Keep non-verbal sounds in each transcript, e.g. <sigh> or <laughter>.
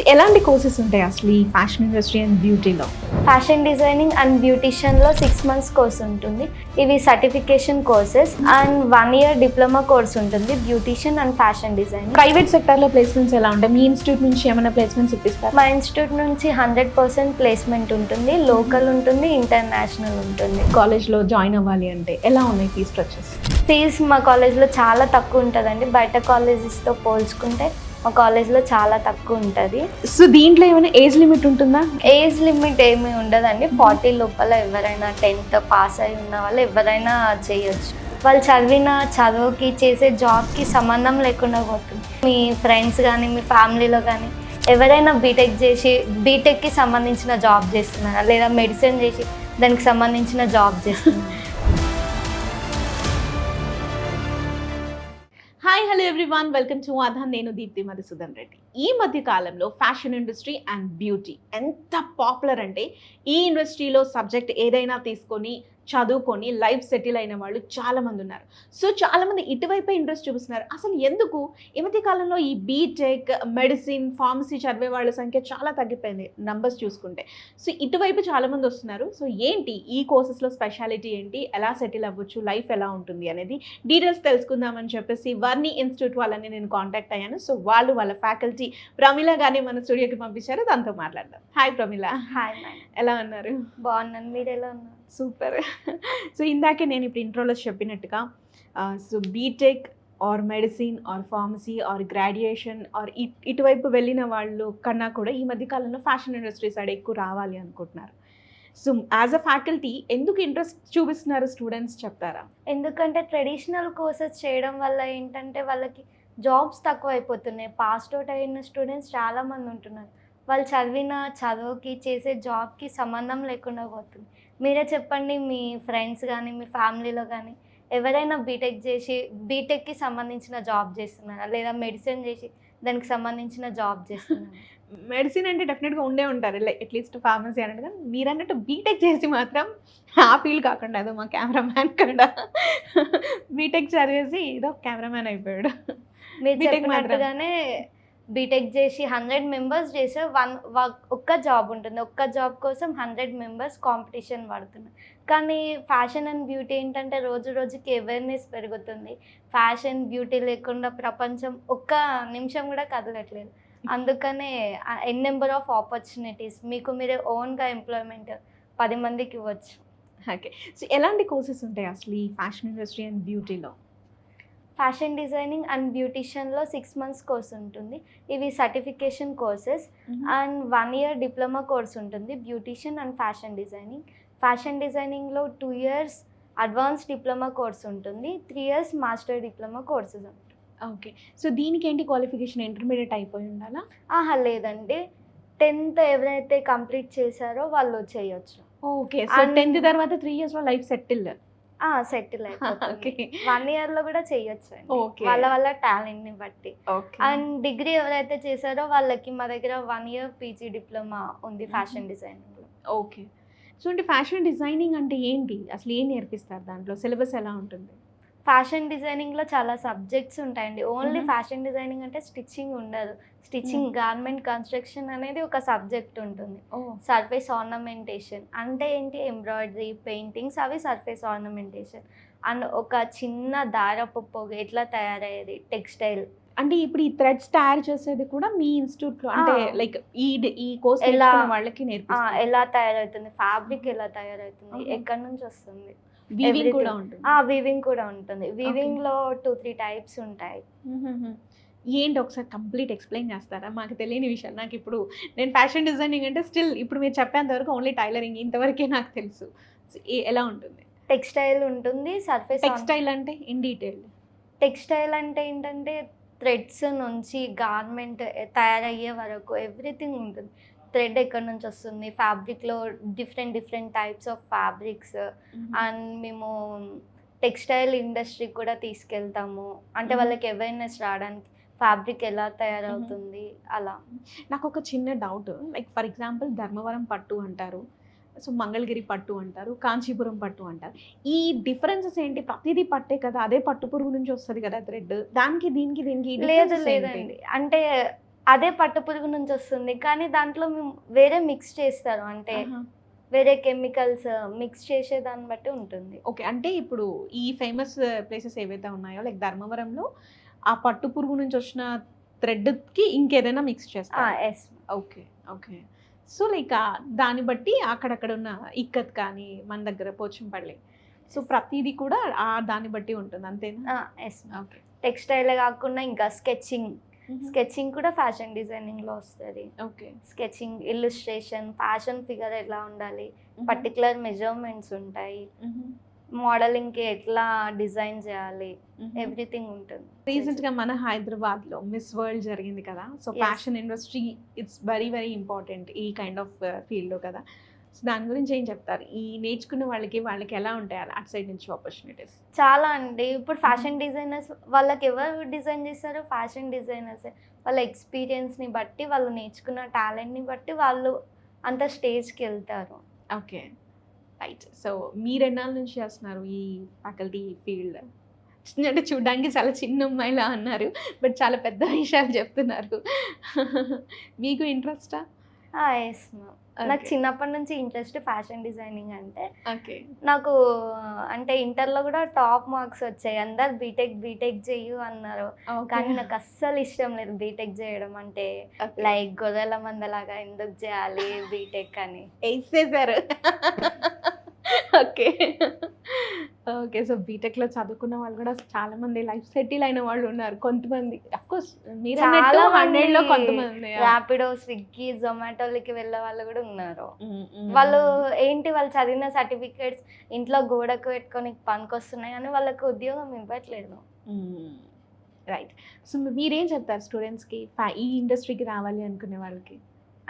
So ఎలాంటి courses ఉంటాయి అసలు ఈ ఫ్యాషన్ ఇండస్ట్రీ అండ్ బ్యూటీలో ఫ్యాషన్ డిజైనింగ్ అండ్ బ్యూటిషియన్లో సిక్స్ మంత్స్ కోర్స్ ఉంటుంది. ఇవి certification courses and one year diploma course ఉంటుంది beautician and fashion designing private సెక్టర్లో ప్లేస్మెంట్స్ ఎలా ఉంటాయి? మీ ఇన్స్టిట్యూట్ నుంచి ఏమైనా ప్లేస్మెంట్స్ ఇప్పిస్తారు? మా ఇన్స్టిట్యూట్ నుంచి హండ్రెడ్ పర్సెంట్ ప్లేస్మెంట్ ఉంటుంది లోకల్ ఉంటుంది ఇంటర్నేషనల్ ఉంటుంది. కాలేజ్లో జాయిన్ అవ్వాలి అంటే ఎలా ఉన్నాయి ఫీజ్ స్ట్రక్చర్స్ ఫీజ్ మా కాలేజ్లో చాలా తక్కువ ఉంటుందండి. బయట కాలేజెస్తో పోల్చుకుంటే మా కాలేజ్లో చాలా తక్కువ ఉంటుంది. సో దీంట్లో ఏమైనా ఏజ్ లిమిట్ ఉంటుందా? ఏజ్ లిమిట్ ఏమీ ఉండదండి. ఫార్టీ లోపల ఎవరైనా టెన్త్ పాస్ అయి ఉన్న వాళ్ళు ఎవరైనా చేయొచ్చు. వాళ్ళు చదివిన చదువుకి చేసే జాబ్కి సంబంధం లేకుండా పోతుంది. మీ ఫ్రెండ్స్ కానీ మీ ఫ్యామిలీలో కానీ ఎవరైనా బీటెక్ చేసి బీటెక్కి సంబంధించిన జాబ్ చేస్తున్నారా? లేదా మెడిసిన్ చేసి దానికి సంబంధించిన జాబ్ చేస్తున్నారా? Hi hello everyone welcome to Aadhan నేను దీప్తి మధుసూదన్ రెడ్డి ఈ మధ్య కాలంలో ఫ్యాషన్ ఇండస్ట్రీ అండ్ బ్యూటీ ఎంత పాపులర్ అంటే ఈ ఇండస్ట్రీలో సబ్జెక్ట్ ఏదైనా తీసుకొని చదువుకొని లైఫ్ సెటిల్ అయిన వాళ్ళు చాలామంది ఉన్నారు. సో చాలామంది ఇటువైపే ఇంట్రెస్ట్ చూపిస్తున్నారు. అసలు ఎందుకు? ఈ మధ్య కాలంలో ఈ బీటెక్ మెడిసిన్ ఫార్మసీ చదివే వాళ్ళ సంఖ్య చాలా తగ్గిపోయింది నంబర్స్ చూసుకుంటే. సో ఇటువైపు చాలామంది వస్తున్నారు. సో ఏంటి ఈ కోర్సెస్లో స్పెషాలిటీ ఏంటి? ఎలా సెటిల్ అవ్వచ్చు? లైఫ్ ఎలా ఉంటుంది? అనేది డీటెయిల్స్ తెలుసుకుందామని చెప్పేసి వర్ని ఇన్స్టిట్యూట్ వాళ్ళని నేను కాంటాక్ట్ అయ్యాను. సో వాళ్ళు వాళ్ళ ఫ్యాకల్టీ ప్రమిళ గానే మన స్టూడియోకి పంపించారు. దాంతో మాట్లాడదాం. హాయ్ ప్రమిళ హాయ్ ఎలా ఉన్నారు? బాగున్నాను. మీరు ఎలా ఉన్నారు? సూపర్. సో ఇందాకే నేను ఇప్పుడు ఇంట్రోలో చెప్పినట్టుగా so B Tech or medicine or pharmacy or graduation or ఇటువైపు వెళ్ళిన వాళ్ళు కన్నా కూడా ఈ మధ్య కాలంలో ఫ్యాషన్ ఇండస్ట్రీ సైడ్ ఎక్కువ రావాలి అనుకుంటున్నారు. సో యాజ్ అ ఫ్యాకల్టీ ఎందుకు ఇంట్రెస్ట్ చూపిస్తున్నారు స్టూడెంట్స్ చెప్తారా? ఎందుకంటే ట్రెడిషనల్ కోర్సెస్ చేయడం వల్ల ఏంటంటే వాళ్ళకి జాబ్స్ తక్కువ అయిపోతున్నాయి పాస్ట్ అవుట్ అయిన స్టూడెంట్స్ చాలామంది ఉంటున్నారు. వాళ్ళు చదివిన చదువుకి చేసే జాబ్కి సంబంధం లేకుండా పోతుంది. మీరే చెప్పండి మీ ఫ్రెండ్స్ కానీ మీ ఫ్యామిలీలో కానీ ఎవరైనా బీటెక్ చేసి బీటెక్కి సంబంధించిన జాబ్ చేస్తున్నారా? లేదా మెడిసిన్ చేసి దానికి సంబంధించిన జాబ్ చేస్తున్నారా? <laughs> మెడిసిన్ అంటే డెఫినెట్గా ఉండే ఉంటారు. అట్లీస్ట్ ఫార్మసీ అన్నట్టు. కానీ మీరు అన్నట్టు బీటెక్ చేసి మాత్రం ఆ ఫీల్ కాకుండా అదో మా కెమెరామ్యాన్ కూడా బీటెక్ చదివేసి ఏదో కెమెరామ్యాన్ అయిపోయాడు. మీరు చెప్పినట్టుగానే బీటెక్ చేసి హండ్రెడ్ మెంబర్స్ చేసే వన్ ఒక్క జాబ్ ఉంటుంది. ఒక్క జాబ్ కోసం హండ్రెడ్ మెంబర్స్ కాంపిటీషన్ పడుతున్నారు కానీ ఫ్యాషన్ అండ్ బ్యూటీ ఏంటంటే రోజు రోజుకి అవేర్నెస్ పెరుగుతుంది. ఫ్యాషన్ బ్యూటీ లేకుండా ప్రపంచం ఒక్క నిమిషం కూడా కదలట్లేదు. అందుకనే ఎన్ నెంబర్ ఆఫ్ ఆపర్చునిటీస్ మీకు మీరే ఓన్గా ఎంప్లాయ్మెంట్ పది మందికి ఇవ్వచ్చు. ఓకే సో ఎలాంటి కోర్సెస్ ఉంటాయి అసలు ఈ ఫ్యాషన్ ఇండస్ట్రీ అండ్ బ్యూటీలో ఫ్యాషన్ డిజైనింగ్ అండ్ బ్యూటిషియన్లో సిక్స్ మంత్స్ కోర్స్ ఉంటుంది. ఇవి certification courses and one year diploma course ఉంటుంది. Beautician and fashion designing fashion డిజైనింగ్లో two years advance diploma course ఉంటుంది. Three years master diploma courses ఉంటుంది okay so దీనికి ఏంటి qualification intermediate అయిపోయి ఉండాలా? ఆహా లేదండి. టెన్త్ ఎవరైతే కంప్లీట్ చేశారో వాళ్ళు చేయొచ్చు ఓకే సో టెన్త్ తర్వాత త్రీ ఇయర్స్లో లైఫ్ సెటిల్ సెటిల్ ఓకే అయిపోతుంది. <laughs> వన్ ఇయర్లో కూడా చేయొచ్చు. వాళ్ళ వాళ్ళ టాలెంట్ని బట్టి. ఓకే అండ్ డిగ్రీ ఎవరైతే చేశారో వాళ్ళకి మా దగ్గర వన్ ఇయర్ పీజీ డిప్లొమా ఉంది ఫ్యాషన్ డిజైనింగ్లో ఓకే సో అంటే ఫ్యాషన్ డిజైనింగ్ అంటే ఏంటి? అసలు ఏం నేర్పిస్తారు దాంట్లో? సిలబస్ ఎలా ఉంటుంది? ఫ్యాషన్ డిజైనింగ్లో చాలా సబ్జెక్ట్స్ ఉంటాయండి. ఓన్లీ. ఫ్యాషన్ డిజైనింగ్ అంటే స్టిచ్చింగ్ ఉండదు. స్టిచ్చింగ్ గార్మెంట్ కన్స్ట్రక్షన్ అనేది ఒక సబ్జెక్ట్ ఉంటుంది. సర్ఫేస్ ఆర్నమెంటేషన్ అంటే ఏంటి? ఎంబ్రాయిడరీ పెయింటింగ్స్ అవి సర్ఫేస్ ఆర్నమెంటేషన్. అండ్ ఒక చిన్న దారపు పొగ ఎట్లా తయారయ్యేది? టెక్స్టైల్. అంటే ఇప్పుడు ఈ థ్రెడ్స్ తయారు చేసేది కూడా మీ ఇన్స్టిట్యూట్లో అంటే. లైక్ ఈ ఈ కోర్స్ ఎలా- వాళ్ళకి నేర్పిస్తారు. ఎలా తయారవుతుంది? ఫ్యాబ్రిక్ ఎలా తయారవుతుంది. ఎక్కడి నుంచి వస్తుంది? వీవింగ్. కూడా ఉంటుంది. ఆ వీవింగ్ కూడా ఉంటుంది. వీవింగ్లో టూ త్రీ టైప్స్ ఉంటాయి. ఏంటి ఒకసారి కంప్లీట్ ఎక్స్ప్లెయిన్ చేస్తారా? మాకు తెలియని విషయం నాకు ఇప్పుడు నేను ఫ్యాషన్ డిజైనింగ్ అంటే స్టిల్ ఇప్పుడు మీరు చెప్పేంత వరకు ఓన్లీ టైలరింగ్ ఇంతవరకే నాకు తెలుసు. ఎలా ఉంటుంది? టెక్స్టైల్ ఉంటుంది సర్ఫేస్ టెక్స్టైల్ అంటే ఇన్ డీటెయిల్ టెక్స్టైల్ అంటే ఏంటంటే థ్రెడ్స్ నుంచి గార్మెంట్ తయారయ్యే వరకు ఎవ్రీథింగ్ ఉంటుంది. థ్రెడ్ ఎక్కడి నుంచి వస్తుంది? ఫ్యాబ్రిక్లో different different types of fabrics. And మేము టెక్స్టైల్ ఇండస్ట్రీకి కూడా తీసుకెళ్తాము. అంటే. వాళ్ళకి అవేర్నెస్ రావడానికి ఫ్యాబ్రిక్ ఎలా తయారవుతుంది? అలా. నాకు ఒక చిన్న doubt. Like for example Dharmavaram పట్టు అంటారు. సో మంగళగిరి పట్టు అంటారు కాంచీపురం పట్టు అంటారు. ఈ డిఫరెన్సెస్ ఏంటి? ప్రతిదీ పట్టే కదా. అదే పట్టు పురుగు నుంచి వస్తుంది కదా థ్రెడ్. దానికి దీనికి దీనికి లేదు? లేదండి. అంటే అదే పట్టు పురుగు నుంచి వస్తుంది. కానీ దాంట్లో మేము వేరే మిక్స్ చేస్తారు. అంటే వేరే కెమికల్స్ మిక్స్ చేసే దాన్ని బట్టి ఉంటుంది. ఓకే. అంటే ఇప్పుడు ఈ ఫేమస్ ప్లేసెస్ ఏవైతే ఉన్నాయో లైక్ ధర్మవరంలో ఆ పట్టు పురుగు నుంచి వచ్చిన థ్రెడ్కి ఇంకేదైనా మిక్స్ చేస్తారు? Yes okay. Okay. So like దాన్ని బట్టి అక్కడక్కడ ఉన్న ఇక్కత్ కానీ మన దగ్గర పోచంపల్లి. సో ప్రతిదీ కూడా ఆ దాన్ని బట్టి ఉంటుంది. అంతేనా? Yes okay. టెక్స్టైల్ కాకుండా ఇంకా స్కెచింగ్ స్కెచింగ్ కూడా ఫ్యాషన్ డిజైనింగ్లో వస్తుంది. Okay. Sketching illustration fashion figure ఎలా ఉండాలి పర్టికులర్ మెజర్మెంట్స్ ఉంటాయి. మోడలింగ్కి ఎట్లా డిజైన్ చేయాలి ఎవ్రీథింగ్ ఉంటుంది. రీసెంట్గా మన హైదరాబాద్లో మిస్ వరల్డ్ జరిగింది కదా. So. Fashion industry it's very very important ఈ కైండ్ ఆఫ్ ఫీల్డ్లో కదా. సో దాని గురించి ఏం చెప్తారు? ఈ నేర్చుకున్న వాళ్ళకి వాళ్ళకి ఎలా ఉంటాయి? అటు సైడ్ నుంచి ఆపర్చునిటీస్ చాలా అండి. ఇప్పుడు ఫ్యాషన్ డిజైనర్స్ వాళ్ళకి ఎవరు డిజైన్ చేస్తారో ఫ్యాషన్ డిజైనర్స్. వాళ్ళ ఎక్స్పీరియన్స్ని బట్టి వాళ్ళు నేర్చుకున్న టాలెంట్ని బట్టి వాళ్ళు అంత స్టేజ్కి వెళ్తారు. ఓకే. రైట్. సో మీరు ఎన్నాళ్ళ నుంచి చేస్తున్నారు ఈ ఫ్యాకల్టీ ఫీల్డ్? అంటే చూడడానికి చాలా చిన్న అమ్మాయిలా అన్నారు బట్ చాలా పెద్ద విషయాలు చెప్తున్నారు. <laughs> మీకు ఇంట్రెస్టా? ఎస్ మ్యామ్ నాకు చిన్నప్పటి నుంచి ఇంట్రెస్ట్ ఫ్యాషన్ డిజైనింగ్ అంటే నాకు అంటే ఇంటర్లో కూడా టాప్ మార్క్స్ వచ్చాయి. అందరు బీటెక్ బీటెక్ చెయ్యు అన్నారు. కానీ నాకు అస్సలు ఇష్టం లేదు బీటెక్ చేయడం అంటే. లైక్ గొర్రెల మందలాగా ఎందుకు చేయాలి బీటెక్ అని. వేసేసారు <laughs> ఓకే. ఓకే సో బీటెక్లో చదువుకున్న వాళ్ళు కూడా చాలా మంది లైఫ్ సెటిల్ అయిన వాళ్ళు ఉన్నారు కొంతమంది. అఫ్ కోర్స్ మీరు చాలా అన్నట్టు హండ్రెడ్లో మంది కొంతమంది ర్యాపిడో స్విగ్గీ జొమాటోలకి వెళ్ళే వాళ్ళు కూడా ఉన్నారు. వాళ్ళు ఏంటి వాళ్ళు చదివిన సర్టిఫికేట్స్ ఇంట్లో గోడకు పెట్టుకొని పనికొస్తున్నాయి కానీ వాళ్ళకి ఉద్యోగం ఇవ్వట్లేదు. రైట్ సో మీరేం చెప్తారు స్టూడెంట్స్కి ఈ ఇండస్ట్రీకి రావాలి అనుకునే వాళ్ళకి?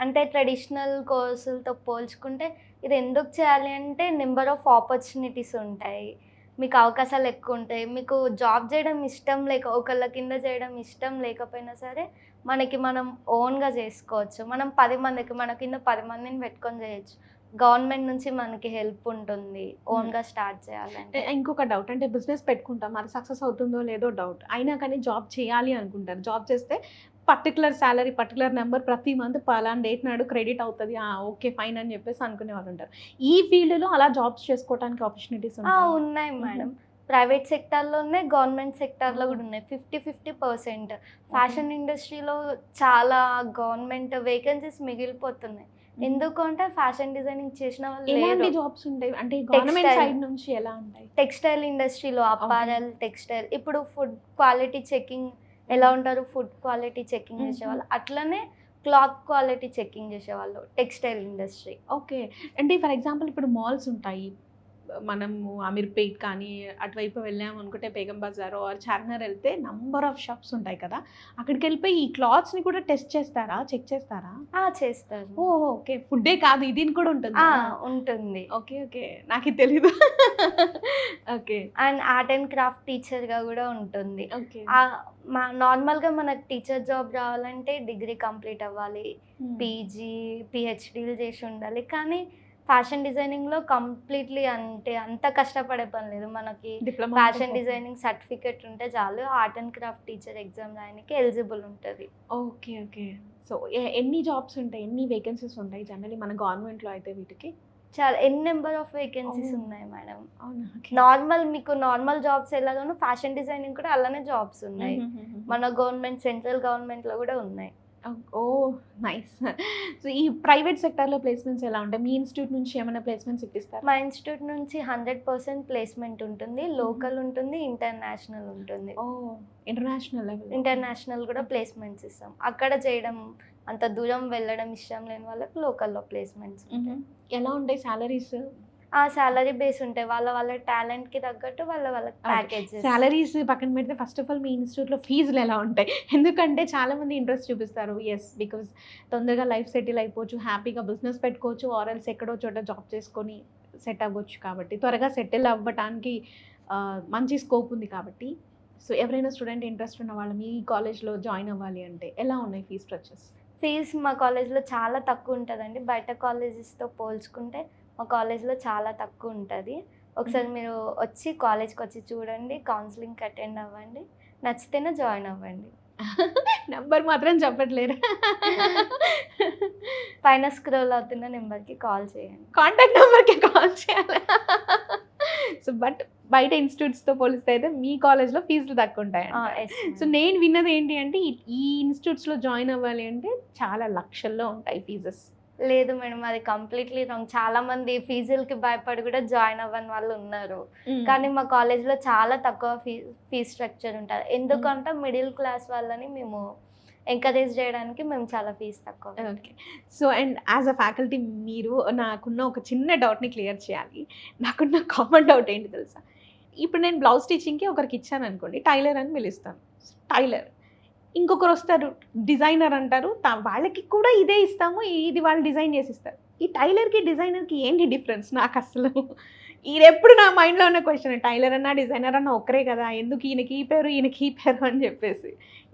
అంటే ట్రెడిషనల్ కోర్సులతో పోల్చుకుంటే ఇది ఎందుకు చేయాలి అంటే నెంబర్ ఆఫ్ ఆపర్చునిటీస్ ఉంటాయి. మీకు అవకాశాలు ఎక్కువ ఉంటాయి. మీకు జాబ్ చేయడం ఇష్టం లేక ఒకళ్ళ కింద చేయడం ఇష్టం లేకపోయినా సరే మనకి మనం ఓన్గా చేసుకోవచ్చు. మనం పది మందికి మన కింద పది మందిని పెట్టుకొని చేయొచ్చు. గవర్నమెంట్ నుంచి మనకి హెల్ప్ ఉంటుంది ఓన్గా స్టార్ట్ చేయాలంటే. ఇంకొక డౌట్ అంటే బిజినెస్ పెట్టుకుంటాం. అది సక్సెస్ అవుతుందో లేదో డౌట్ అయినా కానీ జాబ్ చేయాలి అనుకుంటారు. జాబ్ చేస్తే పర్టికులర్ శాలరీ పర్టికులర్ నెంబర్ ప్రతి మంత్ పలానా డేట్ నాడు క్రెడిట్ అవుతుంది. ఓకే ఫైన్ అని చెప్పేసి అనుకునే వాళ్ళు ఉంటారు. ఈ ఫీల్డ్లో అలా జాబ్స్ చేసుకోవడానికి ఆపర్చునిటీస్ ఉన్నాయి మేడం ప్రైవేట్ సెక్టార్లో ఉన్నాయి గవర్నమెంట్ సెక్టార్లో కూడా ఉన్నాయి. ఫిఫ్టీ ఫిఫ్టీ పర్సెంట్ ఫ్యాషన్ ఇండస్ట్రీలో చాలా గవర్నమెంట్ వేకెన్సీస్ మిగిలిపోతున్నాయి. ఎందుకు అంటే ఫ్యాషన్ డిజైనింగ్ చేసిన వాళ్ళు జాబ్స్ ఉంటాయి? అంటే గవర్నమెంట్. సైడ్ నుంచి ఎలా ఉంటాయి? టెక్స్టైల్ ఇండస్ట్రీలో అపారల్ టెక్స్టైల్ ఇప్పుడు ఫుడ్ క్వాలిటీ చెకింగ్ ఎలా ఉంటారు? Food quality checking. చేసేవాళ్ళు. అట్లనే క్లాత్ క్వాలిటీ చెకింగ్ చేసేవాళ్ళు టెక్స్టైల్ ఇండస్ట్రీ ఓకే. అంటే ఫర్ ఎగ్జాంపుల్ ఇప్పుడు మాల్స్ ఉంటాయి. మనము అమీర్పేట్ కానీ అటువైపు వెళ్ళాము అనుకుంటే బేగం బజార్ ఆర్ చార్మినార్ వెళ్తే నంబర్ ఆఫ్ షాప్స్ ఉంటాయి కదా అక్కడికి వెళ్ళిపోయి ఈ క్లాత్స్ని కూడా టెస్ట్ చేస్తారా? చెక్ చేస్తారా? చేస్తారు ఓ ఓకే. ఫుడ్డే కాదు ఇది కూడా ఉంటుంది ఉంటుంది. Okay okay. నాకు తెలీదు. Okay. And art and craft టీచర్గా కూడా ఉంటుంది. ఓకే. మా నార్మల్గా మనకు టీచర్ జాబ్ రావాలంటే డిగ్రీ కంప్లీట్ అవ్వాలి. పీజీ పిహెచ్డీలు చేసి ఉండాలి. కానీ ఫ్యాషన్ డిజైనింగ్లో కంప్లీట్లీ అంటే అంత కష్టపడే పని లేదు. మనకి ఫ్యాషన్ డిజైనింగ్ సర్టిఫికేట్ ఉంటే చాలు. Art and craft teacher exam రాయడానికి ఎలిజిబుల్ ఉంటుంది. ఓకే ఓకే సో ఎన్ని జాబ్స్ ఉంటాయి? ఎన్ని వేకెన్సీస్ ఉంటాయి? జనరలీ మన గవర్నమెంట్లో అయితే వీటికి? చాలా ఎన్ని నెంబర్ ఆఫ్ వేకెన్సీస్. ఉన్నాయి మేడం. నార్మల్ మీకు నార్మల్ జాబ్స్ ఎలాగానో ఫ్యాషన్ డిజైనింగ్ కూడా అలానే జాబ్స్ ఉన్నాయి. మ్మ్. మన గవర్నమెంట్ సెంట్రల్ గవర్నమెంట్లో కూడా ఉన్నాయి. ఓ నైస్ సో ఈ ప్రైవేట్ సెక్టార్లో ప్లేస్మెంట్స్ ఎలా ఉంటాయి? మీ ఇన్స్టిట్యూట్ నుంచి ఏమైనా ప్లేస్మెంట్స్ ఇప్పిస్తారు? మా ఇన్స్టిట్యూట్ నుంచి హండ్రెడ్ పర్సెంట్ ప్లేస్మెంట్ ఉంటుంది లోకల్ ఉంటుంది ఇంటర్నేషనల్ ఉంటుంది. ఓ ఇంటర్నేషనల్ లెవెల్ ఇంటర్నేషనల్ కూడా ప్లేస్మెంట్స్ ఇస్తాం. అక్కడ చేయడం అంత దూరం వెళ్ళడం ఇష్టం లేని వాళ్ళకి లోకల్లో ప్లేస్మెంట్స్ ఎలా ఉంటాయి సాలరీస్ ఆ సాలరీ బేస్ ఉంటాయి. వాళ్ళ వాళ్ళ టాలెంట్కి తగ్గట్టు వాళ్ళ వాళ్ళ ప్యాకేజెస్ సాలరీస్ పక్కన పెడితే ఫస్ట్ ఆఫ్ ఆల్ మీ ఇన్స్టిట్యూట్లో ఫీజులు ఎలా ఉంటాయి? ఎందుకంటే చాలా మంది ఇంట్రెస్ట్ చూపిస్తారు. ఎస్ బికాస్ తొందరగా లైఫ్ సెటిల్ అయిపోవచ్చు హ్యాపీగా బిజినెస్ పెట్టుకోవచ్చు ఆర్ఎల్స్ ఎక్కడో చోట జాబ్ చేసుకొని సెట్ అవ్వచ్చు కాబట్టి. త్వరగా సెటిల్ అవ్వటానికి మంచి స్కోప్ ఉంది కాబట్టి. సో ఎవరైనా స్టూడెంట్ ఇంట్రెస్ట్ ఉన్న వాళ్ళు మీ కాలేజ్లో జాయిన్ అవ్వాలి అంటే ఎలా ఉన్నాయి ఫీజ్ స్ట్రక్చర్స్ ఫీజ్ మా కాలేజ్లో చాలా తక్కువ ఉంటుందండి. బయట కాలేజెస్తో పోల్చుకుంటే మా కాలేజ్లో చాలా తక్కువ ఉంటుంది. ఒకసారి మీరు వచ్చి కాలేజ్కి వచ్చి చూడండి కౌన్సిలింగ్కి అటెండ్ అవ్వండి. నచ్చితేనే జాయిన్ అవ్వండి. <laughs> నెంబర్ మాత్రం చెప్పట్లేరు. <laughs> పైన స్క్రోల్ అవుతున్న నెంబర్కి కాల్ చేయండి. కాంటాక్ట్ నెంబర్కి కాల్ చేయాలి. <laughs> సో బట్ బయట ఇన్స్టిట్యూట్స్తో పోలిస్తే అయితే మీ కాలేజ్లో ఫీజులు తక్కువ ఉంటాయి సో నేను విన్నది ఏంటి అంటే ఈ- ఈ ఇన్స్టిట్యూట్స్లో జాయిన్ అవ్వాలి అంటే చాలా లక్షల్లో ఉంటాయి ఫీజెస్. లేదు మేడం అది కంప్లీట్లీ రాంగ్. చాలా మంది ఫీజులకి భయపడి కూడా జాయిన్ అవ్వని వాళ్ళు ఉన్నారు. కానీ మా కాలేజ్లో చాలా తక్కువ ఫీ ఫీ స్ట్రక్చర్ ఉంటుంది. ఎందుకంటే మిడిల్ క్లాస్ వాళ్ళని మేము ఎంకరేజ్ చేయడానికి మేము చాలా ఫీజు తక్కువ okay. So and as a faculty మీరు నాకున్న ఒక చిన్న డౌట్ని క్లియర్ చేయాలి. నాకున్న కామన్ డౌట్ ఏంటి తెలుసా? ఇప్పుడు నేను బ్లౌజ్ స్టిచ్చింగ్కి ఒకరికి ఇచ్చాను అనుకోండి టైలర్ అని పిలుస్తాను. టైలర్. ఇంకొకరు వస్తారు డిజైనర్ అంటారు. వాళ్ళకి కూడా ఇదే ఇస్తాము ఇది వాళ్ళు డిజైన్ చేసి ఇస్తారు. ఈ టైలర్కి డిజైనర్కి ఏంటి డిఫరెన్స్? నాకు అసలు ఇది ఎప్పుడు నా మైండ్లో ఉన్న క్వశ్చన్. టైలర్ అన్నా డిజైనర్ అన్నా ఒకరే కదా ఎందుకు ఈయనకి ఈ పేరు ఈయనకి ఈ పేరు అని చెప్పేసి.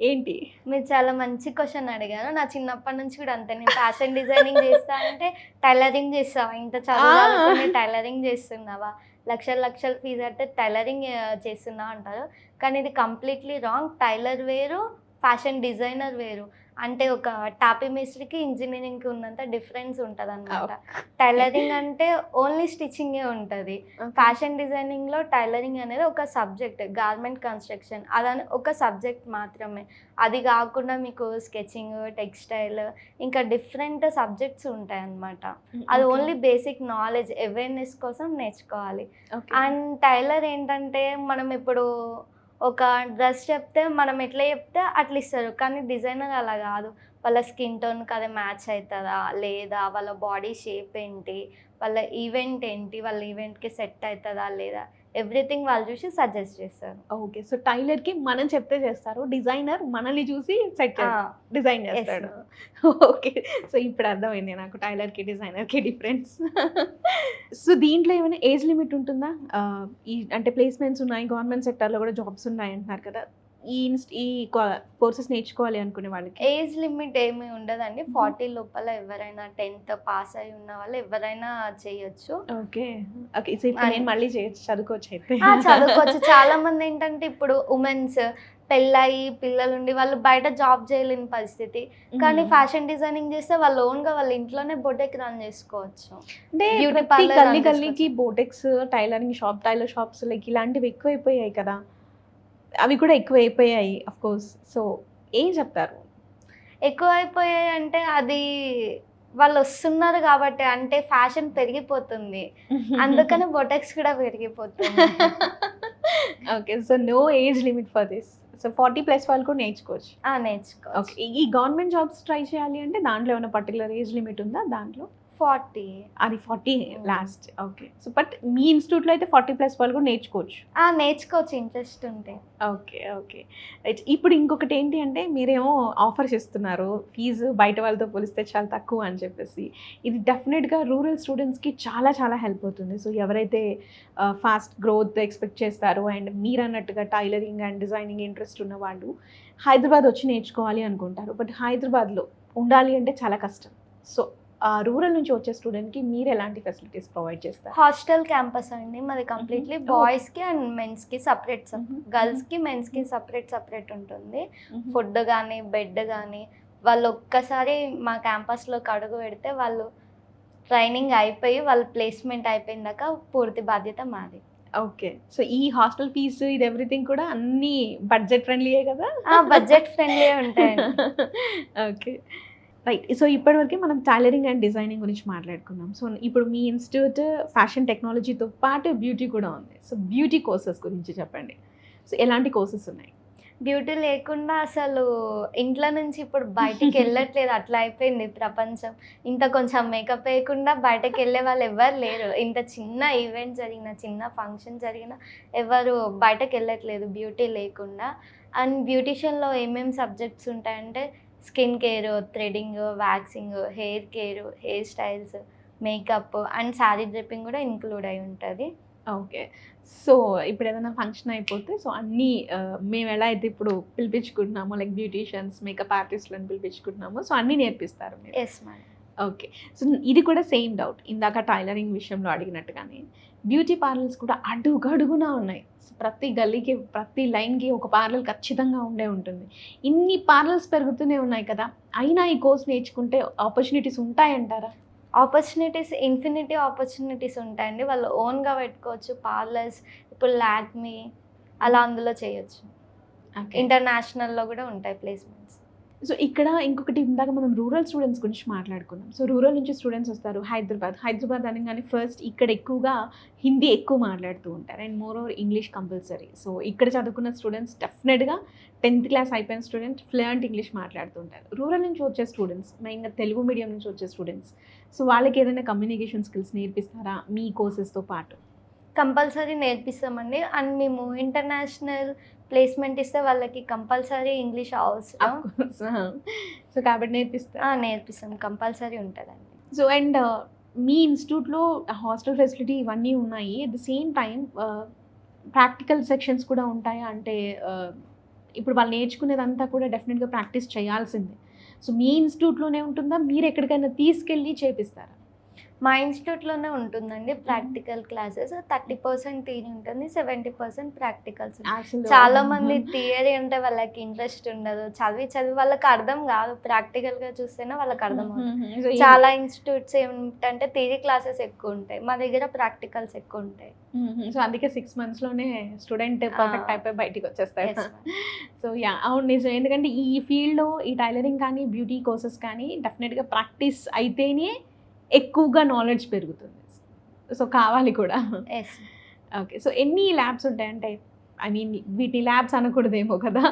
ఏంటి? మీరు చాలా మంచి క్వశ్చన్ అడిగారు. నా చిన్నప్పటి నుంచి కూడా అంతే. నేను ఫ్యాషన్ డిజైనింగ్ చేస్తా అంటే టైలరింగ్ చేస్తావా? ఇంత చదువు. చదువుకుని టైలరింగ్ చేస్తున్నావా? లక్షల లక్షల ఫీజు అంటే టైలరింగ్ చేస్తున్నావు అంటారు. కానీ ఇది కంప్లీట్లీ రాంగ్. టైలర్ వేరు ఫ్యాషన్ డిజైనర్ వేరు. అంటే ఒక టాపీ మిస్త్రీకి ఇంజనీరింగ్కి ఉన్నంత డిఫరెన్స్ ఉంటుంది అనమాట టైలరింగ్ అంటే ఓన్లీ స్టిచ్చింగే ఉంటుంది. ఫ్యాషన్ డిజైనింగ్లో టైలరింగ్ అనేది ఒక సబ్జెక్ట్ గార్మెంట్ కన్స్ట్రక్షన్. అదని ఒక సబ్జెక్ట్ మాత్రమే. అది కాకుండా మీకు స్కెచింగ్ టెక్స్టైల్ ఇంకా డిఫరెంట్ సబ్జెక్ట్స్ ఉంటాయి అన్నమాట అది ఓన్లీ బేసిక్ నాలెడ్జ్ అవేర్నెస్ కోసం నేర్చుకోవాలి. అండ్ టైలర్ ఏంటంటే మనం ఇప్పుడు ఒక డ్రెస్ చెప్తే మనం ఎట్లా చెప్తే అట్లా ఇస్తారు. కానీ డిజైనర్ అలా కాదు. వాళ్ళ స్కిన్ టోన్కి అదే మ్యాచ్ అవుతుందా? లేదా వాళ్ళ బాడీ షేప్ ఏంటి? వాళ్ళ ఈవెంట్ ఏంటి? వాళ్ళ ఈవెంట్కి సెట్ అవుతుందా? లేదా ఎవ్రీథింగ్ వాళ్ళు చూసి సజెస్ట్ చేస్తారు. ఓకే సో టైలర్కి మనం చెప్తే చేస్తారు డిజైనర్ మనల్ని చూసి సెట్ డిజైన్ చేస్తాడు. ఓకే సో ఇప్పుడు అర్థమైంది నాకు టైలర్కి డిజైనర్కి డిఫరెన్స్. సో దీంట్లో ఏమైనా ఏజ్ లిమిట్ ఉంటుందా? ఈ అంటే ప్లేస్మెంట్స్ ఉన్నాయి గవర్నమెంట్ సెక్టార్లో కూడా జాబ్స్ ఉన్నాయి అంటున్నారు కదా ఈ ఈ కోర్సెస్ నేర్చుకోవాలి అనుకునే వాళ్ళకి? ఏజ్ లిమిట్ ఏమీ ఉండదండి. ఫార్టీ లోపల ఎవరైనా టెన్త్ పాస్ అయి ఉన్న వాళ్ళు ఎవరైనా చేయొచ్చు. ఓకే. నేను మళ్ళీ చేయొచ్చు. చదువుకోవచ్చు అయితే. చదువుకోవచ్చు. చాలా మంది ఏంటంటే ఇప్పుడు ఉమెన్స్ పెళ్ళయి పిల్లలుండి వాళ్ళు బయట జాబ్ చేయలేని పరిస్థితి. కానీ. ఫ్యాషన్ డిజైనింగ్ చేస్తే వాళ్ళు ఓన్గా వాళ్ళ ఇంట్లోనే బొటెక్ రన్ చేసుకోవచ్చు. అంటే బ్యూటీ ప్రతి పార్లర్ గల్లీ గల్లీకి boutiques tailoring shop tailor shops like ఇలాంటివి ఎక్కువైపోయాయి కదా. అవి కూడా ఎక్కువ అయిపోయాయి అఫ్ కోర్స్ సో ఏం చెప్తారు? ఎక్కువ అయిపోయాయి అంటే అది వాళ్ళు వస్తున్నారు కాబట్టి అంటే ఫ్యాషన్ పెరిగిపోతుంది. <laughs> అందుకని బొటెక్స్ కూడా పెరిగిపోతుంది. Okay so no age limit for this so forty plus వాళ్ళు కూడా నేర్చుకోవచ్చు. ఓకే ఈ గవర్నమెంట్ జాబ్స్ ట్రై చేయాలి అంటే దాంట్లో ఏమైనా పర్టికులర్ ఏజ్ లిమిట్ ఉందా? దాంట్లో? ఫార్టీ. అది forty last okay. So but మీ ఇన్స్టిట్యూట్లో అయితే ఫార్టీ ప్లస్ వాళ్ళు కూడా నేర్చుకోవచ్చు. నేర్చుకోవచ్చు ఇంట్రెస్ట్ ఉంటే. Okay okay. ఇప్పుడు ఇంకొకటి ఏంటి అంటే మీరేమో ఆఫర్స్ ఇస్తున్నారు ఫీజు బయట వాళ్ళతో పోలిస్తే చాలా తక్కువ అని చెప్పేసి. ఇది డెఫినెట్గా రూరల్ స్టూడెంట్స్కి చాలా చాలా హెల్ప్ అవుతుంది. సో ఎవరైతే ఫాస్ట్ గ్రోత్ ఎక్స్పెక్ట్ చేస్తారో అండ్ మీరు అన్నట్టుగా టైలరింగ్ అండ్ డిజైనింగ్ ఇంట్రెస్ట్ ఉన్న వాళ్ళు హైదరాబాద్ వచ్చి నేర్చుకోవాలి అనుకుంటారు. బట్ హైదరాబాద్లో ఉండాలి అంటే చాలా కష్టం. సో రూరల్ నుంచి వచ్చే స్టూడెంట్కి మీరు ఎలాంటి ఫెసిలిటీస్ ప్రొవైడ్ చేస్తారు? హాస్టల్ క్యాంపస్ అండి. మాది కంప్లీట్లీ Mhm. బాయ్స్కి అండ్ మెన్స్కి సపరేట్ Mhm. గర్ల్స్కి మెన్స్కి సపరేట్ సపరేట్ ఉంటుంది. ఫుడ్ కానీ బెడ్ కానీ వాళ్ళు ఒక్కసారి మా క్యాంపస్లోకి అడుగు పెడితే వాళ్ళు ట్రైనింగ్ అయిపోయి వాళ్ళ ప్లేస్మెంట్ అయిపోయిన దాకా పూర్తి బాధ్యత మాది. ఓకే. సో ఈ హాస్టల్ ఫీజు ఇది ఎవ్రీథింగ్ కూడా అన్ని బడ్జెట్ ఫ్రెండ్లీయే కదా? బడ్జెట్ ఫ్రెండ్లీ ఉంటాయండి. <laughs> ఓకే. రైట్ సో ఇప్పటివరకు మనం టైలరింగ్ అండ్ డిజైనింగ్ గురించి మాట్లాడుకున్నాం. సో ఇప్పుడు మీ ఇన్స్టిట్యూట్ ఫ్యాషన్ టెక్నాలజీతో పాటు బ్యూటీ కూడా ఉంది. సో బ్యూటీ కోర్సెస్ గురించి చెప్పండి. సో ఎలాంటి కోర్సెస్ ఉన్నాయి? బ్యూటీ లేకుండా అసలు ఇంట్లో నుంచి ఇప్పుడు బయటికి వెళ్ళట్లేదు. అట్లా అయిపోయింది ప్రపంచం. ఇంత కొంచెం మేకప్ వేయకుండా బయటకు వెళ్ళే వాళ్ళు ఎవరు లేరు. ఇంత చిన్న ఈవెంట్ జరిగిన చిన్న ఫంక్షన్ జరిగిన ఎవరు బయటకు వెళ్ళట్లేదు. బ్యూటీ లేకుండా. అండ్ బ్యూటిషియన్లో ఏమేమి సబ్జెక్ట్స్ ఉంటాయంటే skin care threading waxing hair care hair styles makeup and sari draping కూడా ఇంక్లూడ్ అయి ఉంటుంది. ఓకే. సో ఇప్పుడు ఏదైనా ఫంక్షన్ అయిపోతే సో అన్నీ మేము ఎలా అయితే ఇప్పుడు పిలిపించుకుంటున్నామో లైక్ బ్యూటీషియన్స్ మేకప్ ఆర్టిస్ట్లను పిలిపించుకుంటున్నామో సో అన్నీ నేర్పిస్తారు మీరు. Yes madam okay. సో ఇది కూడా సేమ్ డౌట్. ఇందాక టైలరింగ్ విషయంలో అడిగినట్టుగానే బ్యూటీ పార్లర్స్ కూడా అడుగడుగునా ఉన్నాయి. ప్రతి గల్లీకి ప్రతి లైన్కి ఒక పార్లర్ ఖచ్చితంగా ఉండే ఉంటుంది. ఇన్ని పార్లర్స్ పెరుగుతూనే ఉన్నాయి కదా? అయినా ఈ కోర్స్ నేర్చుకుంటే ఆపర్చునిటీస్ ఉంటాయంటారా? ఆపర్చునిటీస్ ఇన్ఫినిటీ ఆపర్చునిటీస్ ఉంటాయండి. వాళ్ళు ఓన్గా పెట్టుకోవచ్చు. పార్లర్స్ ఇప్పుడు లాక్మీ అలా అందులో చేయొచ్చు. ఇంటర్నేషనల్లో కూడా ఉంటాయి ప్లేస్మెంట్స్. సో ఇక్కడ ఇంకొకటి ఇందాక మనం రూరల్ స్టూడెంట్స్ గురించి మాట్లాడుకున్నాం. సో రూరల్ నుంచి స్టూడెంట్స్ వస్తారు హైదరాబాద్. హైదరాబాద్ అనగానే ఫస్ట్ ఇక్కడ ఎక్కువగా హిందీ ఎక్కువ మాట్లాడుతూ ఉంటారు. And more over English compulsory so ఇక్కడ చదువుకున్న స్టూడెంట్స్ డెఫినెట్గా టెన్త్ క్లాస్ అయిపోయిన స్టూడెంట్ ఫ్లూయెంట్ ఇంగ్లీష్ మాట్లాడుతూ ఉంటారు. రూరల్ నుంచి వచ్చే స్టూడెంట్స్ మెయిన్గా తెలుగు మీడియం నుంచి వచ్చే స్టూడెంట్స్ సో వాళ్ళకి ఏదైనా కమ్యూనికేషన్ స్కిల్స్ నేర్పిస్తారా? మీ కోర్సెస్తో పాటు. కంపల్సరీ నేర్పిస్తామండి. అండ్ మేము ఇంటర్నేషనల్ ప్లేస్మెంట్ ఇస్తే వాళ్ళకి కంపల్సరీ ఇంగ్లీష్ అవసరం సో కాబట్టి నేర్పిస్తారు ఆ, నేర్పిస్తాం. కంపల్సరీ ఉంటుందండి. సో అండ్ మీ ఇన్స్టిట్యూట్లో హాస్టల్ ఫెసిలిటీ ఇవన్నీ ఉన్నాయి. At the same time practical sections కూడా ఉంటాయా? అంటే uh, ఇప్పుడు వాళ్ళు నేర్చుకునేదంతా కూడా డెఫినెట్గా ప్రాక్టీస్ చేయాల్సిందే. సో మీ ఇన్స్టిట్యూట్లోనే ఉంటుందా? మీరు ఎక్కడికైనా తీసుకెళ్ళి చేపిస్తారా? మా ఇన్స్టిట్యూట్లోనే ఉంటుందండి practical classes. Thirty percent theory ఉంటుంది సెవెంటీ పర్సెంట్ ప్రాక్టికల్స్ చాలా మంది థియరీ అంటే వాళ్ళకి ఇంట్రెస్ట్ ఉండదు. చదివి చదివి వాళ్ళకి అర్థం కాదు. ప్రాక్టికల్గా చూస్తేనే వాళ్ళకి అర్థం అవుతుంది. చాలా ఇన్స్టిట్యూట్స్ ఏమిటంటే థియరీ క్లాసెస్ ఎక్కువ ఉంటాయి. మా దగ్గర ప్రాక్టికల్స్ ఎక్కువ ఉంటాయి. సో అందుకే సిక్స్ మంత్స్లోనే స్టూడెంట్ పర్ఫెక్ట్. అయిపోయి బయటికి వచ్చేస్తారు సో యా అవును నిజం ఎందుకంటే ఈ ఫీల్డ్లో ఈ టైలరింగ్ కానీ బ్యూటీ కోర్సెస్ కానీ డెఫినెట్గా ప్రాక్టీస్ అయితేనే ఎక్కువగా నాలెడ్జ్ పెరుగుతుంది. సో కావాలి కూడా. ఓకే సో ఎన్ని ల్యాబ్స్ ఉంటాయంటే ఐ మీన్ వీటి ల్యాబ్స్ అనకూడదేమో కదా.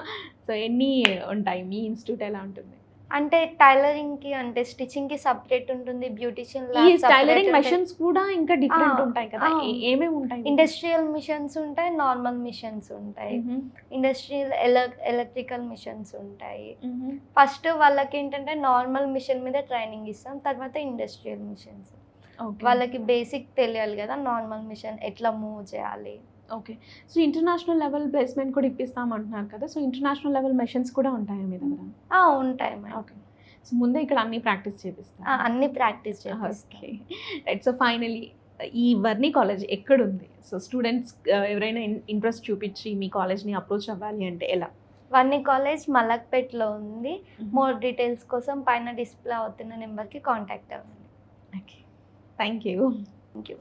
సో ఎన్ని ఉంటాయి? మీ ఇన్స్టిట్యూట్ ఎలా ఉంటుంది? అంటే టైలరింగ్కి అంటే స్టిచ్చింగ్కి సపరేట్ ఉంటుంది బ్యూటిషియన్ ఈ టైలరింగ్ మెషిన్స్ కూడా ఇంకా డిఫరెంట్ ఉంటాయి కదా? ఏమేమి ఉంటాయి ఇండస్ట్రియల్ మిషన్స్ ఉంటాయి నార్మల్ మిషన్స్ ఉంటాయి. ఇండస్ట్రియల్ ఎలక్ట్రికల్ మిషన్స్ ఉంటాయి. ఫస్ట్ వాళ్ళకి ఏంటంటే నార్మల్ మిషన్ మీద ట్రైనింగ్ ఇస్తాం తర్వాత ఇండస్ట్రియల్ మిషన్స్. వాళ్ళకి బేసిక్ తెలియాలి కదా నార్మల్ మిషన్ ఎట్లా మూవ్ చేయాలి? Okay. So international level placement కూడా ఇప్పిస్తాం అంటున్నారు కదా సో ఇంటర్నేషనల్ లెవెల్ మెషిన్స్ కూడా ఉంటాయా మీ దగ్గర? ఉంటాయి ఓకే. సో ముందే ఇక్కడ అన్ని ప్రాక్టీస్ చేపిస్తాం అన్ని practice okay. Right so finally ఈ వర్ని కాలేజ్ ఎక్కడుంది? సో స్టూడెంట్స్ ఎవరైనా ఇంట్రెస్ట్ చూపించి మీ కాలేజ్ని అప్రోచ్ అవ్వాలి అంటే ఎలా? వన్నీ కాలేజ్ మలక్పేట్లో ఉంది. మోర్ డీటెయిల్స్ కోసం పైన డిస్ప్లే అవుతున్న నెంబర్కి కాంటాక్ట్ అవ్వండి. Okay. Thank you. Thank you